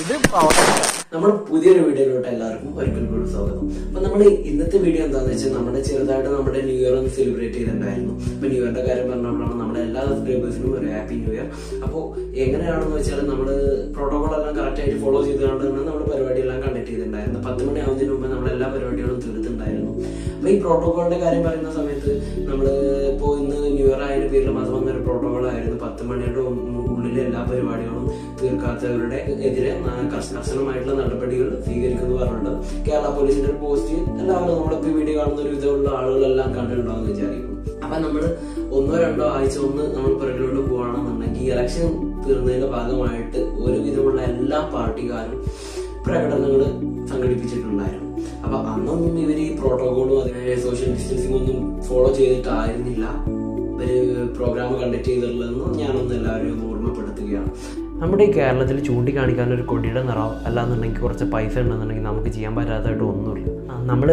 ഇത് നമ്മുടെ പുതിയൊരു വീഡിയോയിലോട്ട് എല്ലാവർക്കും ഒരിക്കൽ കൂടി സ്വാഗതം. അപ്പൊ നമ്മൾ ഇന്നത്തെ വീഡിയോ എന്താണെന്ന് വെച്ചാൽ നമ്മുടെ ചെറുതായിട്ട് നമ്മുടെ ന്യൂ ഇയർ ഒന്ന് സെലിബ്രേറ്റ് ചെയ്തിട്ടുണ്ടായിരുന്നു. അപ്പൊ ന്യൂ ഇയറിന്റെ കാര്യം പറഞ്ഞപ്പോഴാണ് നമ്മുടെ എല്ലാ സബ്സ്ക്രൈബേഴ്സിനും ഒരു ഹാപ്പി ന്യൂ ഇയർ അപ്പോൾ എങ്ങനെയാണെന്ന് വെച്ചാൽ നമ്മൾ പ്രോട്ടോകോൾ എല്ലാം കറക്റ്റായിട്ട് ഫോളോ ചെയ്തുകൊണ്ട് തന്നെ നമ്മൾ പരിപാടിയെല്ലാം കണ്ടക്ട് ചെയ്തിട്ടുണ്ടായിരുന്നു. പത്ത് മണി ആവുന്നതിന് മുമ്പ് നമ്മൾ എല്ലാ പരിപാടികളും തീർത്തിട്ടുണ്ടായിരുന്നു. അപ്പൊ ഈ പ്രോട്ടോകോളിന്റെ കാര്യം പറയുന്ന സമയത്ത് നമ്മൾ ഇപ്പോൾ ഇന്ന് ന്യൂ ഇയർ ആയിട്ട് പേരിൽ മാത്രം വന്നൊരു പ്രോട്ടോകോൾ ആയിരുന്നു. പത്ത് മണിയുടെ ഉള്ളിലെ എല്ലാ പരിപാടികളും തീർക്കാത്തവരുടെ എതിരെ കർശനമായിട്ടുള്ള നടപടികൾ സ്വീകരിക്കുന്നു പറഞ്ഞിട്ടുണ്ട്. കേരള പോലീസിന്റെ ഒരു പോസ്റ്റ് എല്ലാവരും നമ്മളിപ്പോ ഈ വീഡിയോ കാണുന്ന ഒരു വിധമുള്ള ആളുകളെല്ലാം കണ്ടിട്ടുണ്ടാവും വിചാരിക്കും അപ്പൊ നമ്മൾ ഒന്നോ രണ്ടോ ആഴ്ച ഒന്ന് നമ്മൾ പിറകിലോട്ട് പോവാണെന്നുണ്ടെങ്കിൽ ഇലക്ഷൻ തീർന്നതിന്റെ ഭാഗമായിട്ട് ഒരുവിധമുള്ള എല്ലാ പാർട്ടിക്കാരും പ്രകടനങ്ങൾ സംഘടിപ്പിച്ചിട്ടുണ്ടായിരുന്നു. അപ്പൊ അന്നൊന്നും ഇവർ ഈ പ്രോട്ടോകോളും അതിനെ സോഷ്യൽ ഡിസ്റ്റൻസിംഗ് ഒന്നും ഫോളോ ചെയ്തിട്ടായിരുന്നില്ല. ഒരു പ്രോഗ്രാം കണ്ടക്ട് ചെയ്തിട്ടുള്ളതെന്ന് ഞാനൊന്ന് എല്ലാവരെയും ഓർമ്മപ്പെടുത്തുകയാണ്. നമ്മുടെ ഈ കേരളത്തിൽ ചൂണ്ടിക്കാണിക്കാൻ ഒരു കൊടിയുടെ നിറം അല്ലാന്നുണ്ടെങ്കിൽ കുറച്ച് പൈസ ഉണ്ടെന്നുണ്ടെങ്കിൽ നമുക്ക് ചെയ്യാൻ പറ്റാത്തതായിട്ട് ഒന്നുമില്ല. നമ്മൾ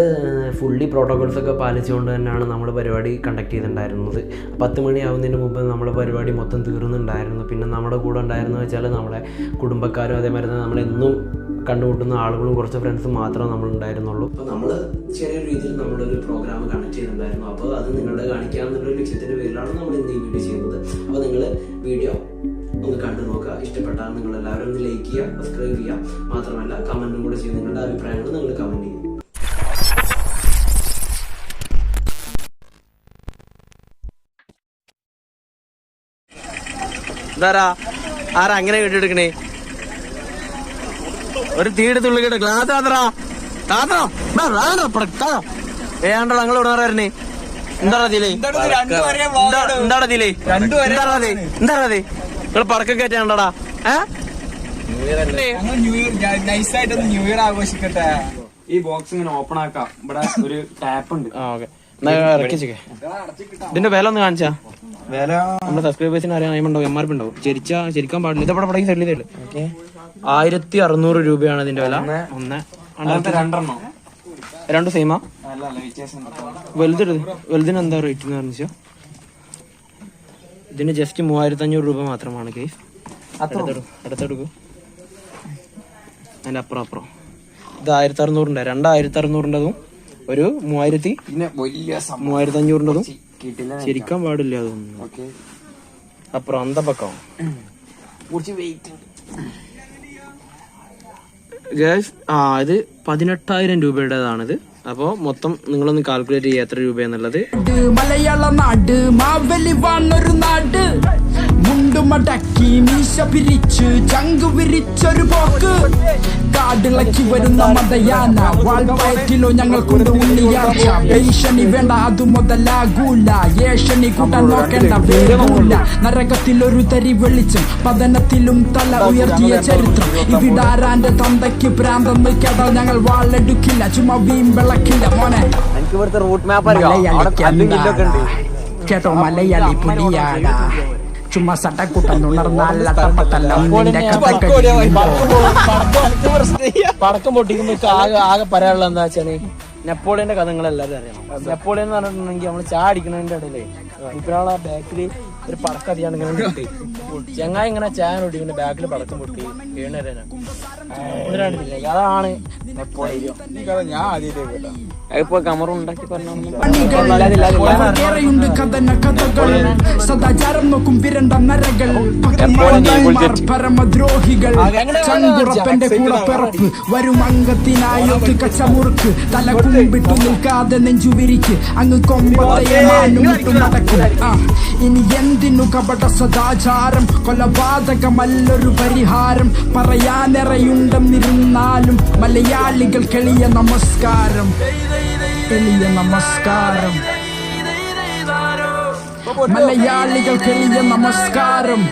ഫുള്ളി പ്രോട്ടോകോൾസ് ഒക്കെ പാലിച്ചുകൊണ്ട് തന്നെയാണ് നമ്മൾ പരിപാടി കണ്ടക്ട് ചെയ്തിട്ടുണ്ടായിരുന്നത്. പത്ത് മണിയാവുന്നതിന് മുമ്പ് നമ്മുടെ പരിപാടി മൊത്തം തീർന്നുണ്ടായിരുന്നു പിന്നെ നമ്മുടെ കൂടെ ഉണ്ടായിരുന്നു വെച്ചാൽ നമ്മുടെ കുടുംബക്കാരും അതേമാതിരി തന്നെ നമ്മളെന്നും കണ്ടുമുട്ടുന്ന ആളുകളും കുറച്ച് ഫ്രണ്ട്സും മാത്രമേ നമ്മൾ ഉണ്ടായിരുന്നുള്ളൂ. അപ്പോൾ നമ്മൾ ചെറിയ രീതിയിൽ നമ്മളൊരു പ്രോഗ്രാം കണക്ട് ചെയ്തിട്ടുണ്ടായിരുന്നു. അപ്പോൾ അത് നിങ്ങളെ കാണിക്കാമെന്നുള്ള ലക്ഷ്യത്തിന്റെ പേരിലാണ് നമ്മൾ ഇന്ന് ഈ വീഡിയോ ചെയ്യുന്നത്. അപ്പോൾ നിങ്ങൾ വീഡിയോ ഒന്ന് കണ്ടു നോക്കുക. ഇഷ്ടപ്പെട്ടാൽ നിങ്ങൾ എല്ലാവരും ഒന്ന് ലൈക്ക് ചെയ്യുക സബ്സ്ക്രൈബ് ചെയ്യുക. മാത്രമല്ല കമന്റും കൂടെ ചെയ്ത് നിങ്ങളുടെ അഭിപ്രായങ്ങൾ നിങ്ങൾ കമന്റ് ചെയ്യുക എന്താരാ ആരാ അങ്ങനെ കെട്ടിയെടുക്കണേ ഒരു തീയുടെ തുള്ളി കേട്ടോ. ഗ്ലാസ് ഞങ്ങൾ ഇവിടെ വരണേ എന്താടാ എന്താ എന്താടാ ഇതിലേ എന്താടാ ഇത് എന്താടാ ഇത് നിങ്ങൾ പറക്കം കയറ്റാണ്ടടാ ന്യൂ ഇയർ നൈസായിട്ടൊന്ന് ന്യൂ ഇയർ ആഘോഷിക്കട്ടെ. ഈ ബോക്സ് ഇങ്ങനെ ഓപ്പൺ ആക്കാം. ഇവിടെ ഒരു ടാപ്പ് ഉണ്ട്. ഇതിന്റെ വില ഒന്ന് കാണിച്ചാ. വില? നമ്മുടെ സബ്സ്ക്രൈബേഴ്സിന് അറിയാൻ ഉണ്ടാവും എം ആർ പി ഉണ്ടോ ചരിച്ചാ ചരിക്കാൻ പാടില്ല. ഇതവിടെ പടങ്ങി സെറ്റിൽ ഇതേ ആയിരത്തി അറുന്നൂറ് രൂപയാണ് ഇതിന്റെ വില. ഒന്ന്. രണ്ടെണ്ണോ. രണ്ട് സെയിമാ. വലുത് വലുതിന് എന്താ റേറ്റ് എന്ന് പറഞ്ഞാൽ ഇതിന് ജസ്റ്റ് മൂവായിരത്തി അഞ്ഞൂറ് രൂപ മാത്രമാണ് കേസ് അടുത്തെടുക്കൂ അതിന്റെ അപ്പുറം അപ്പുറം. ഇത് ആയിരത്തി അറുന്നൂറിന്റെ രണ്ടായിരത്തി അറുന്നൂറിന്റെതും ഒരു മൂവായിരത്തി വലിയ മൂവായിരത്തി അഞ്ഞൂറിന്റെതും ശരിക്കാൻ പാടില്ല അതൊന്നും. അപ്പുറം അന്തപക്കം. ഗേസ് ആ ഇത് പതിനെട്ടായിരം രൂപയുടേതാണിത്. അപ്പോൾ മൊത്തം നിങ്ങളൊന്ന് കാൽക്കുലേറ്റ് ചെയ്യുക എത്ര രൂപയെന്നുള്ളത്. മലയാള നാട് മാവലി നാട്. മുണ്ടുമടക്കി മീശ പിരിച്ച് ചങ്ക് വിരിച്ചൊരു പോക്ക്. കാടിളക്കി വരുന്ന മതയാന വാൾവയറ്റിലോ കൊണ്ട് ഉണ്ണിയാഴ്ച ഭീഷണി വേണ്ട അത് മുതലാകൂല. ഏഷണി കൂട്ടാൻ നോക്കേണ്ട വേഗൂല. നരകത്തിൽ ഒരു തരി വെളിച്ചം പതനത്തിലും തല ഉയർത്തിയ ചരിത്രം. ഇവിടാരാന്റെ തന്തയ്ക്ക് പ്രാന്തെന്ന് കേട്ടാൽ ഞങ്ങൾ വാളെടുക്കില്ല. ചുമ്മാ വീം വിളക്കില്ല മോനെ. എനിക്ക് ഇവിടുത്തെ റൂട്ട് മാപ്പ് മലയാളിക്കെന്താ? കേട്ടോ മലയാളി പുലിയാടാ ചുമ്മാ കഥ കഴിയുമ്പോ പടക്കം പൊട്ടിക്കുമ്പോ ആകെ ആകെ പറയാനുള്ള എന്താ വെച്ചാൽ നെപ്പോളിയന്റെ കഥകൾ എല്ലാവരും അറിയണം. നെപ്പോളിയൻ എന്ന് പറഞ്ഞിട്ടുണ്ടെങ്കിൽ നമ്മൾ ചാടിക്കണതിന്റെ ഇടയിലേ ഇപ്പഴാണ് ആ ബാക്കിൽ ഒരു പടക്കം അതിയാണ് ഇങ്ങനെ കിട്ടി ചെങ്ങായി ഇങ്ങനെ ചാൻ ചായ പിന്നെ ബാക്കിൽ പടക്കം പൊട്ടി അതാണ് നെപ്പോളിയൻ ഞാൻ ആദ്യമായിട്ട് ഇപ്പൊ കമറും ഉണ്ടാക്കി പരമദ്രോഹികൾ. വരും കച്ചമുറുക്ക് തല കുമ്പിട്ടു നിൽക്കാതെ നെഞ്ചുവിരിക്ക് അങ്ങ് കൊമ്പത്തയ്യാനും നടക്കും. ആ ഇനി എന്തിനു കപട സദാചാരം? കൊലപാതകമല്ലൊരു പരിഹാരം. പറയാനെറയുണ്ടെന്നിരുന്നാലും മലയാളികൾ കെളിയ നമസ്കാരം. എളിയ നമസ്കാരം. മലയാളികൾ കെളിയ നമസ്കാരം.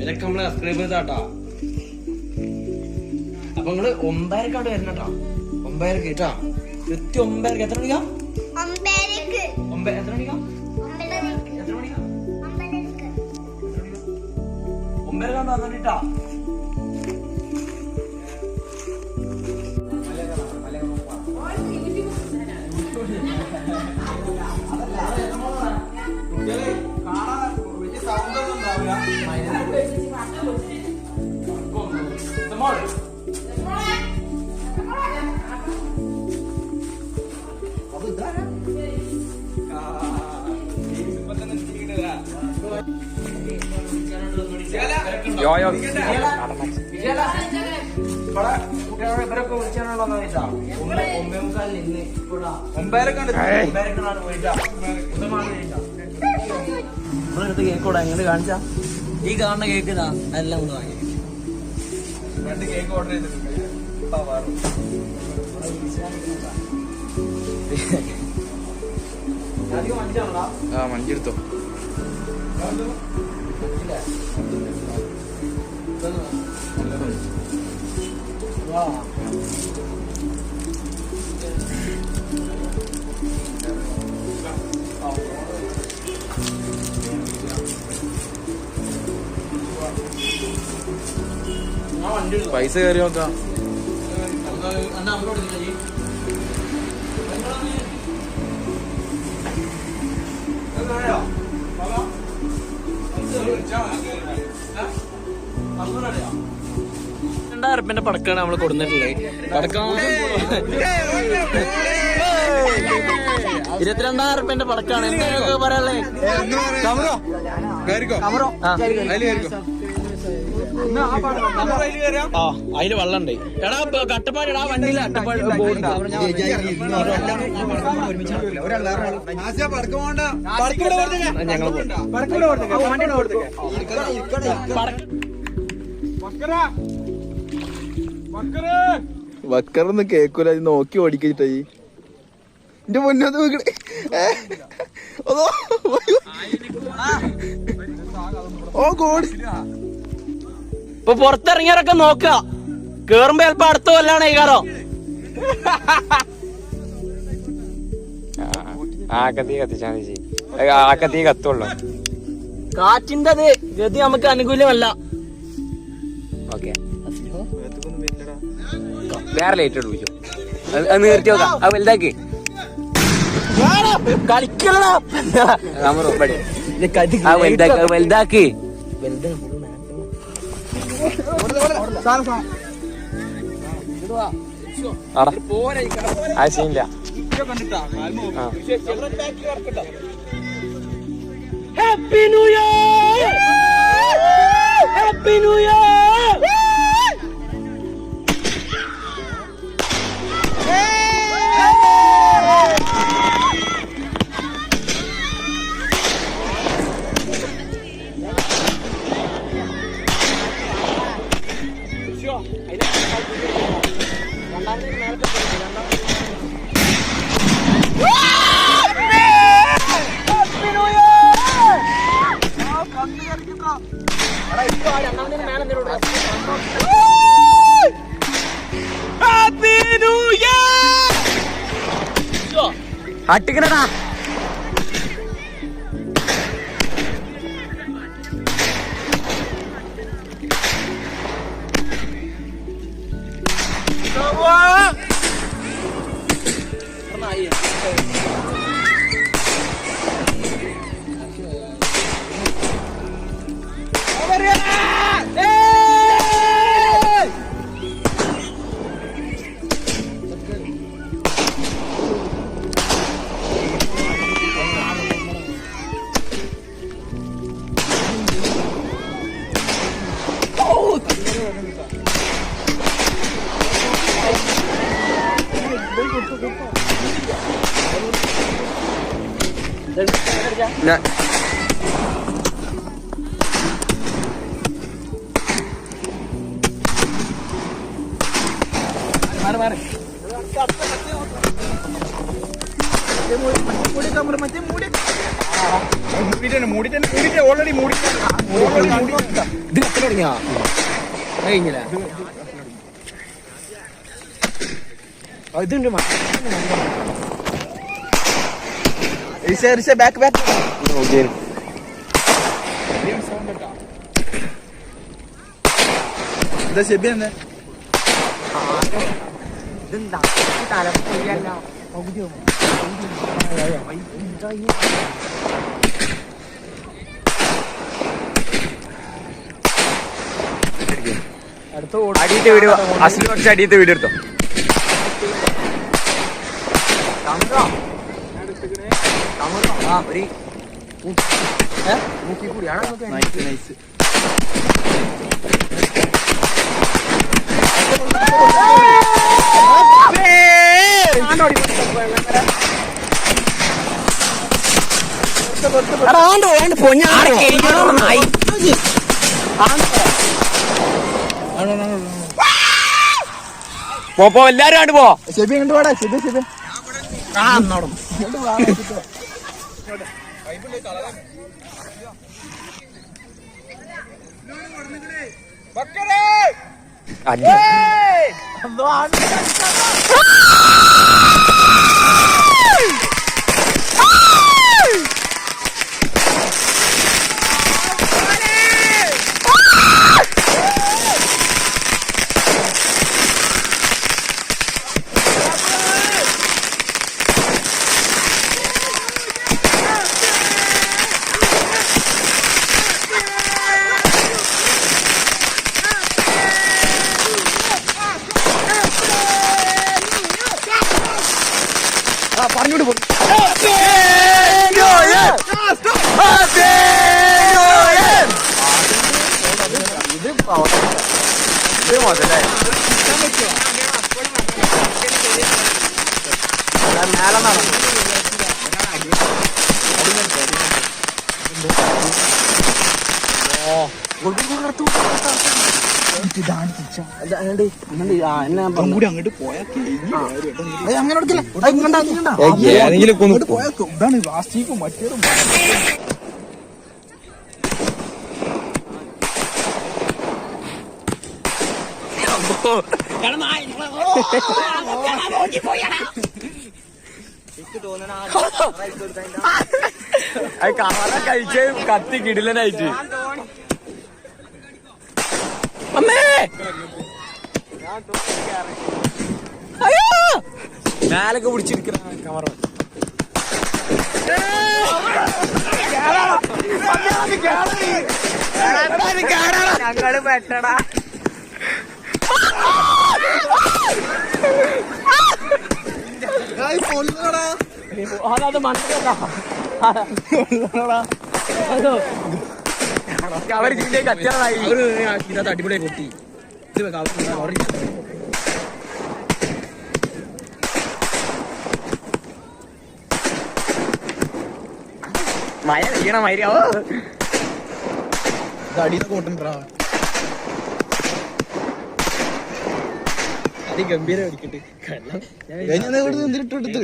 ഇതൊക്കെ നമ്മൾ സബ്സ്ക്രൈബ് ചെയ്താട്ടാ. അപ്പൊ നിങ്ങൾ ഒമ്പതരക്കാണ്ട് വരണം കേട്ടോ ഒമ്പതരക്ക് കേട്ടോ കൃത്യം ഒമ്പതരക്ക്. എത്ര മണിക്കാ? ഒമ്പത് ഒമ്പ എത്ര മണിക്കാ? അമ്പലക്ക് എത്ര യോയോ ഇവരൊക്കെ വിളിച്ചാണല്ലോ ഇന്ന് ഇപ്പോഴാ പോയിട്ടാ നമ്മളെടുത്ത് കേക്കോടാ എങ്ങനെ കാണിച്ചാ? ഈ കാണുന്ന കേക്ക് എല്ലാം കൊണ്ട് വാങ്ങി രണ്ട് കേക്ക് ഓർഡർ ചെയ്തിട്ടുണ്ട്. ആ, മഞ്ചെടുത്തോ ആ പൈസ കയറി നോക്കാം. രണ്ടായിരം റുപ്യന്റെ പടക്കാണ് നമ്മൾ കൊടുത്തിട്ടുള്ളത് പടക്കം ഇരുപത്തിരണ്ടായിരം റുപ്യന്റെ പടക്കാണ്. എന്തൊക്കെ പറയാനുള്ളത് കമറോ? ആ. ആ അതിൽ വെള്ളണ്ട് എടാ കട്ടപ്പാട് എടാ വണ്ടിയിൽ കട്ടപ്പാട് വക്കറൊന്നും കേക്കൂല നോക്കി ഓടിക്കിട്ടായി എന്റെ മുന്നോട്ട് നോക്കണേ ഓ കോടി ഇപ്പൊ പുറത്തിറങ്ങിയവരൊക്കെ നോക്ക കേറുമ്പോ ചിലപ്പോ അടുത്ത കൊല്ലാണ് കയറോ ആക്കത്തി കത്തിച്ചാ മതി ആക്കത്തി കത്തുള്ളൂ. കാറ്റിന്റെ അത് ഗതി നമുക്ക് അനുകൂലമല്ല. ഓക്കെ. വേറെ ലൈറ്റ് ഇടിപ്പിച്ചു അത് നിർത്തി നോക്കാം അത് വലുതാക്കി. വലുതാക്കി. വലുതാക്കി. ആ. Happy new year happy new year అట్టుకురా ഞാൻ ഓൾറെഡി മൂടി തുടങ്ങിയാ കഴിഞ്ഞില്ല. ഇതുണ്ട് ബാക്ക് ബാക്ക് എന്താ ശരി എന്താ അടുത്ത അടിയത്തെ വീഡിയോ അസൽ കുറച്ച് അടിയത്തെ വീഡിയോ എടുത്തോ? നൈസ് പോ പോ എല്ലാരും ആണ്ട് പോ. ശരി കണ്ടു പാടാ ശരി ആ എന്നോടും പോയാ അങ്ങോട്ട് പോയാക്കും ഇതാണ് പ്ലാസ്റ്റിക്കും മറ്റേതും കാണാൻ കഴിച്ച് കത്തി കിടിലനായിട്ട്. മേലൊക്കെ പിടിച്ചിരിക്കുന്ന കമറ ഞങ്ങൾ പെട്ടടാ. അത് മനസ്സിലാ അവർ ഇതിലേക്ക് അച്ഛനായി ഇതിനകത്ത് അടിപൊളി പൊട്ടി. ഇത് ഇരിക്ക്. മഴ പെയ്യണ മര്യാ അടിയിൽ കൂട്ടണ്ടാ അത് ഗംഭീരം അടിക്കട്ടെ കള്ളം നിന്നിട്ട്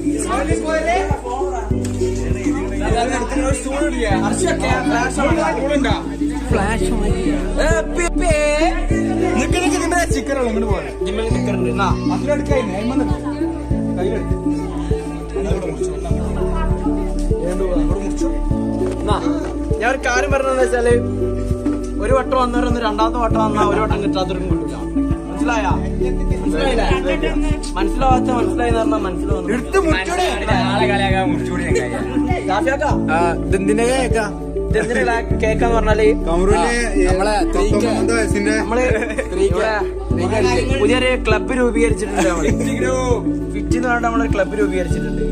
കഴിഞ്ഞിട്ടുണ്ട് നിക്ക് നിക്ക് നിമ്മേ ചിക്കനുള്ള ഇങ്ങോട്ട് പോരെ അതിലെടുക്കായി കയ്യിലെടുക്ക് എന്നാ, ഞാൻ ഒരു കാര്യം പറഞ്ഞതെന്ന് വെച്ചാൽ ഒരു വട്ടം വന്നവരൊന്ന് രണ്ടാമത്തെ വട്ടം വന്നാ ഒരു വട്ടം കിട്ടാത്തൊരു കിട്ടില്ല മനസ്സിലായ? മനസ്സിലായില്ലേ? മനസ്സിലാവാത്ത മനസ്സിലായി മനസ്സിലാവുന്നു കേക്കാന്ന് പറഞ്ഞാൽ? നമ്മളെ നമ്മൾ ഇവിടെ പുതിയൊരു ക്ലബ്ബ് രൂപീകരിച്ചിട്ടുണ്ട് നമ്മൾ. ഫിറ്റ് എന്ന് ക്ലബ്ബ് രൂപീകരിച്ചിട്ടുണ്ട്.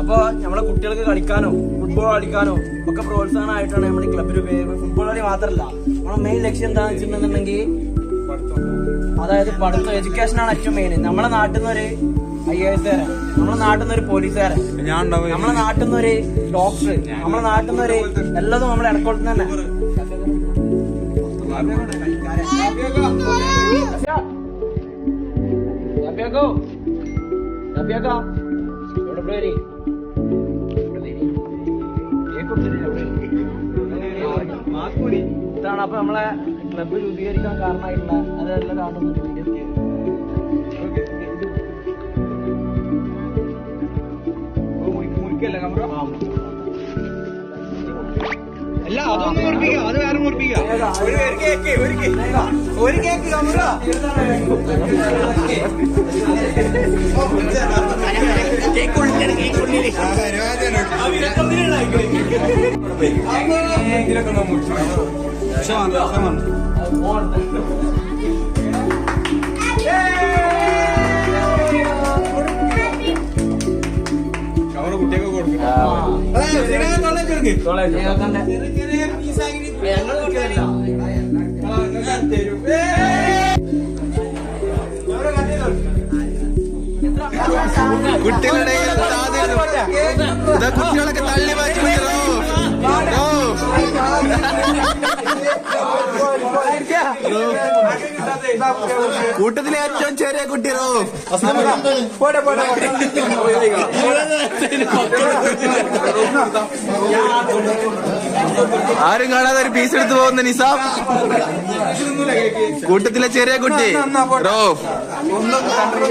അപ്പൊ നമ്മളെ കുട്ടികൾക്ക് കളിക്കാനോ ഫുട്ബോൾ കളിക്കാനോ ഒക്കെ പ്രോത്സാഹനമായിട്ടാണ് നമ്മൾ ഈ ക്ലബ്ബ് രൂപീകരിക്കുന്നത്. ഫുട്ബോൾ കളി മാത്രമല്ല നമ്മളെ മെയിൻ ലക്ഷ്യം എന്താണെന്ന് വെച്ചിട്ടുണ്ടെന്നുണ്ടെങ്കിൽ അതായത് പഠിത്തം എഡ്യൂക്കേഷൻ ആണ് ഏറ്റവും മെയിൻ നമ്മളെ നാട്ടിൽ നിന്ന് ഒരു ഐ എ എസ് നമ്മളെ നാട്ടിൽ നിന്ന് ഒരു പോലീസുകാരൻ ഞാൻ ഉണ്ടാവും നമ്മളെ നാട്ടിൽ നിന്ന് ഒരു ഡോക്ടർ നമ്മളെ നാട്ടിൽ നിന്ന് ഒരു എല്ലാതും നമ്മളെ ഇടക്കോളത്ത് തന്നെ എവിടെ പേര് ഇതാണ് അപ്പൊ നമ്മളെ ക്ലബ്ബ് രൂപീകരിക്കാൻ കാരണമായിട്ടുള്ള അതെല്ലാം കാണുന്നുണ്ട് വീഡിയോ അല്ല അതൊന്നും മുറിപ്പിക്കാം അത് വേറെ മുറിപ്പിക്കാം ഒരു കേക്ക് ഒരു കേക്ക്. ഒരു കേക്ക് കമറ കുട്ടിയൊക്കെ കൊടുക്കും കുട്ടികളുടെ ഇതാ കുട്ടികളൊക്കെ തള്ളി മാറ്റി കൂട്ടത്തിലെ ഏറ്റവും ചെറിയ ആരും കാണാതെ ഒരു പീസ് എടുത്തു പോകുന്ന നിസാം. കൂട്ടത്തിലെ ചെറിയ കുട്ടി. റോ.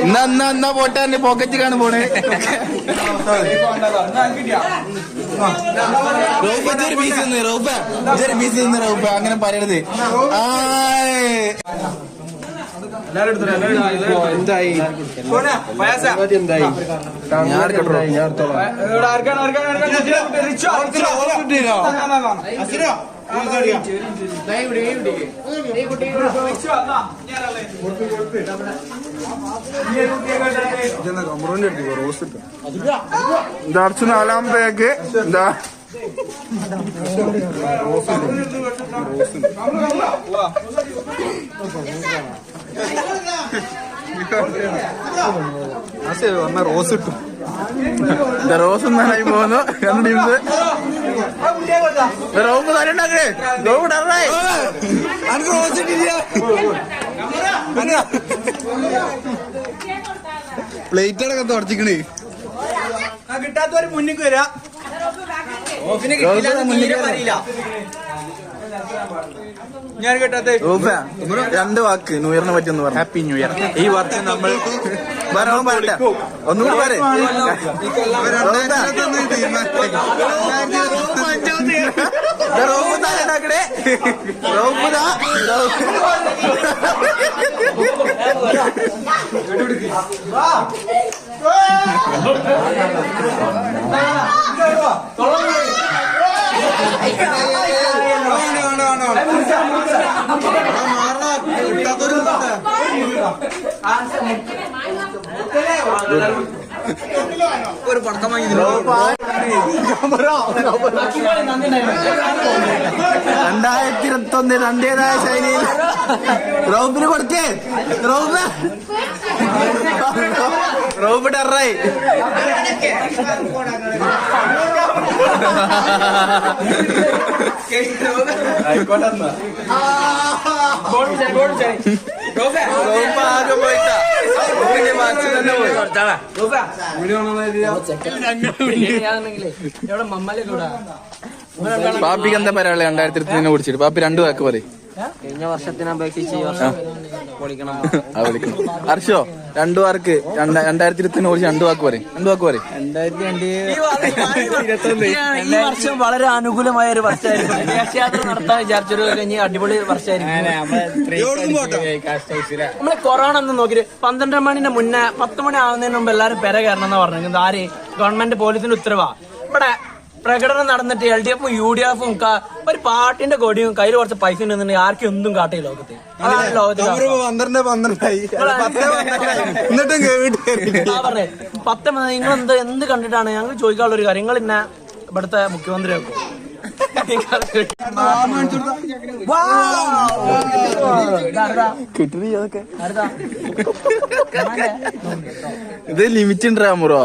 എന്നാ എന്നാ എന്നാ പോട്ടെ എന്റെ പോക്കറ്റ് കാണു പോണേ. റോബ ചെറിയ പീസ് റോബ ഇതൊരു പീസ് അങ്ങനെ പറയരുത്. ആയ്. എന്തായി? ഞാൻ എടുക്കട്ടോ ഞാൻ എടുത്തോളാം ദർശന നാലാമത്തേക്ക് എന്താ റോസ് ഇട്ടു. റോസ് എന്നായി പോകുന്നു. രണ്ട് ടീംസ് റോബ് തരണ്ടാക്കേ റോസ് പ്ലേറ്റ് അടക്കം തുടച്ചിക്കണേ. കിട്ടാത്തവര് മുന്നിക്ക് വരാ. മുന്നിലേക്ക് അറിയില്ല ഞാൻ രണ്ട് വാക്ക് ന്യൂ ഇയറിനെ പറ്റി ഒന്ന് പറഞ്ഞു. ഹാപ്പി ന്യൂ ഇയർ ഈ വർഷം നമ്മൾ ഒന്നുകൂടി പറ ഒരു പടക്കം രണ്ടായിരത്തി ഇരുപത്തി ഒന്ന് രണ്ടേതായ ശൈലിയിൽ റോബിന് കൊടുക്കേ റോബ്. റോബ് അറായി ആകെ പോയിട്ടാ പാപ്പിക്ക് എന്താ പറയാനുള്ളത് രണ്ടായിരത്തി ഇരുപത്തിനെ കുടിച്ചിട്ട് പാപ്പി രണ്ടു വാക്ക് പറയും. കഴിഞ്ഞ വർഷത്തിനെ ഹർഷോ രണ്ടു വാർക്ക്. രണ്ടായിരത്തി രണ്ടായിരത്തി ഒന്ന് കുറിച്ച് രണ്ടു വാക്ക് പറയും. രണ്ടു വാക്ക് പറയും. ഈ വർഷം വളരെ അനുകൂലമായ ഒരു വർഷമായിരുന്നു യാത്ര നടത്താൻ വിചാരിച്ചൊരു കഴിഞ്ഞ അടിപൊളി വർഷമായിരുന്നു നമ്മൾ കൊറോണ ഒന്ന് നോക്കിട്ട് പന്ത്രണ്ട് മണിന്റെ മുന്നേ പത്ത് മണി ആവുന്നതിന് മുമ്പ് എല്ലാരും പെര കയറണം എന്ന് പറഞ്ഞു ആര്? ഗവൺമെന്റ് പോലീസിന്റെ ഉത്തരവാ. ഇവിടെ പ്രകടനം നടന്നിട്ട് എൽ ഡി എഫും യു ഡി എഫും ഒരു പാർട്ടിന്റെ കൊടിയും കയ്യിൽ കുറച്ച് പൈസ ഉണ്ടെന്നുണ്ടെങ്കിൽ ആർക്കും എന്തും കാട്ടില്ല ലോകത്ത്. അതാണ് ലോകത്തിൽ പന്ത്രണ്ട് പന്ത്രണ്ടായി എന്നിട്ടും കേട്ട് ആ പറഞ്ഞേ. പത്ത് നിങ്ങൾ എന്ത് എന്ത് കണ്ടിട്ടാണ് ഞങ്ങൾ ചോദിക്കാനുള്ള ഒരു കാര്യം? നിങ്ങൾ ഇന്ന ഇവിടുത്തെ മുഖ്യമന്ത്രി ഇത് ലിമിറ്റ് ഉണ്ടാ മുറോ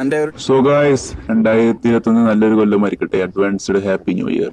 എന്റെ ഒരു സോ ഗായ്സ് രണ്ടായിരത്തി ഇരുപത്തി ഒന്ന് നല്ലൊരു കൊല്ലം മരിക്കട്ടെ അഡ്വാൻസ്ഡ് ഹാപ്പി ന്യൂ ഇയർ